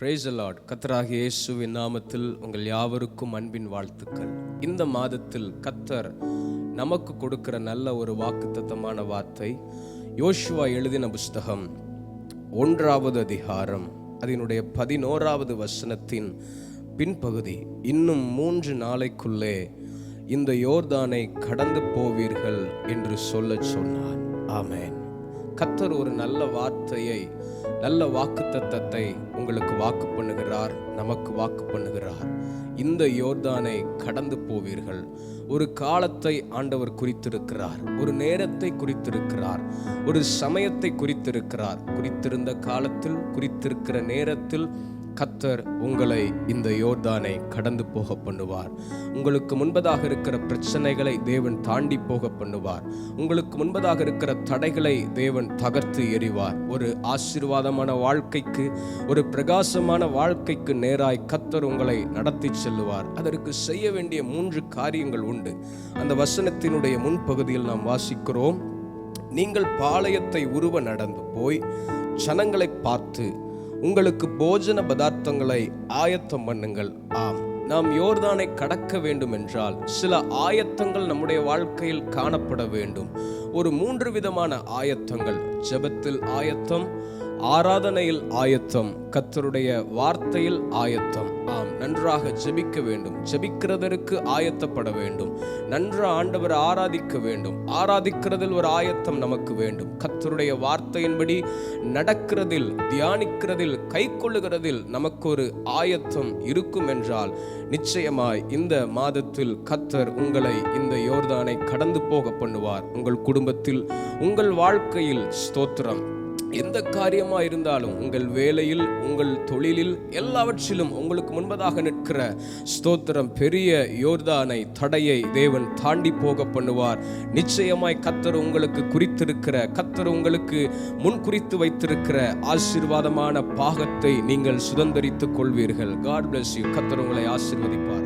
Brace Lord கத்தராகிய இயேசுவின் நாமத்தில் உங்கள் யாவருக்கும் அன்பின் வாழ்த்துக்கள். இந்த மாதத்தில் கத்தர் நமக்கு கொடுக்கிற நல்ல ஒரு வாக்குத்தத்தமான வார்த்தை யோசுவா எழுதின புஸ்தகம் ஒன்றாவது அதிகாரம் அதனுடைய பதினோராவது வசனத்தின் பின்பகுதி. இன்னும் மூன்று நாளைக்குள்ளே இந்த யோர்தானை கடந்து போவீர்கள் என்று சொல்லச் சொன்னான் ஆமேன். கத்தர் ஒரு நல்ல வார்த்தையை நல்ல வாக்கு தத்தத்தை உங்களுக்கு வாக்கு பண்ணுகிறார் நமக்கு வாக்கு பண்ணுகிறார். இந்த யோர்தானை கடந்து போவீர்கள். ஒரு காலத்தை ஆண்டவர் குறித்திருக்கிறார் ஒரு நேரத்தை குறித்திருக்கிறார் ஒரு சமயத்தை குறித்திருக்கிறார். குறித்திருந்த காலத்தில் குறித்திருக்கிற நேரத்தில் கத்தர் உங்களை இந்த யோர்தானை கடந்து போக பண்ணுவார். உங்களுக்கு முன்பதாக இருக்கிற பிரச்சனைகளை தேவன் தாண்டி போக பண்ணுவார். உங்களுக்கு முன்பதாக இருக்கிற தடைகளை தேவன் தகர்த்து எறிவார். ஒரு ஆசீர்வாதமான வாழ்க்கைக்கு ஒரு பிரகாசமான வாழ்க்கைக்கு நேராய் கத்தர் உங்களை நடத்தி செல்லுவார். அதற்கு செய்ய வேண்டிய மூன்று காரியங்கள் உண்டு. அந்த வசனத்தினுடைய முன்பகுதியில் நாம் வாசிக்கிறோம். நீங்கள் பாளையத்தை உருவ நடந்து போய் ஜனங்களை பார்த்து உங்களுக்கு போஜன பதார்த்தங்களை ஆயத்தம் பண்ணுங்கள். ஆம். நாம் யோர்தானை கடக்க வேண்டும் என்றால் சில ஆயத்தங்கள் நம்முடைய வாழ்க்கையில் காணப்பட வேண்டும். ஒரு மூன்று விதமான ஆயத்தங்கள். ஜெபத்தில் ஆயத்தம் ஆராதனையில் ஆயத்தம் கத்தருடைய வார்த்தையில் ஆயத்தம். ஆம் நன்றாக ஜெபிக்க வேண்டும். ஜெபிக்கிறதற்கு ஆயத்தப்பட வேண்டும். நன்ற ஆண்டவர் ஆராதிக்க வேண்டும். ஆராதிக்கிறதில் ஒரு ஆயத்தம் நமக்கு வேண்டும். கத்தருடைய வார்த்தையின்படி நடக்கிறதில் தியானிக்கிறதில் கை கொள்ளுகிறதில் நமக்கு ஒரு ஆயத்தம் இருக்கும் என்றால் நிச்சயமாய் இந்த மாதத்தில் கத்தர் உங்களை இந்த யோர்தானை கடந்து போக பண்ணுவார். உங்கள் குடும்பத்தில் உங்கள் வாழ்க்கையில் ஸ்தோத்திரம். எந்த காரியமா இருந்தாலும் உங்கள் வேலையில் உங்கள் தொழிலில் எல்லாவற்றிலும் உங்களுக்கு முன்பதாக நிற்கிற ஸ்தோத்திரம் பெரிய யோர்தானை தடையை தேவன் தாண்டி போக பண்ணுவார். நிச்சயமாய் கத்தர் உங்களுக்கு குறித்திருக்கிற கத்தர் உங்களுக்கு முன் குறித்து வைத்திருக்கிற ஆசீர்வாதமான பாகத்தை நீங்கள் சுதந்தரித்துக் கொள்வீர்கள். காட் பிளஸ் யூ கத்தர் உங்களை ஆசீர்வதிப்பார்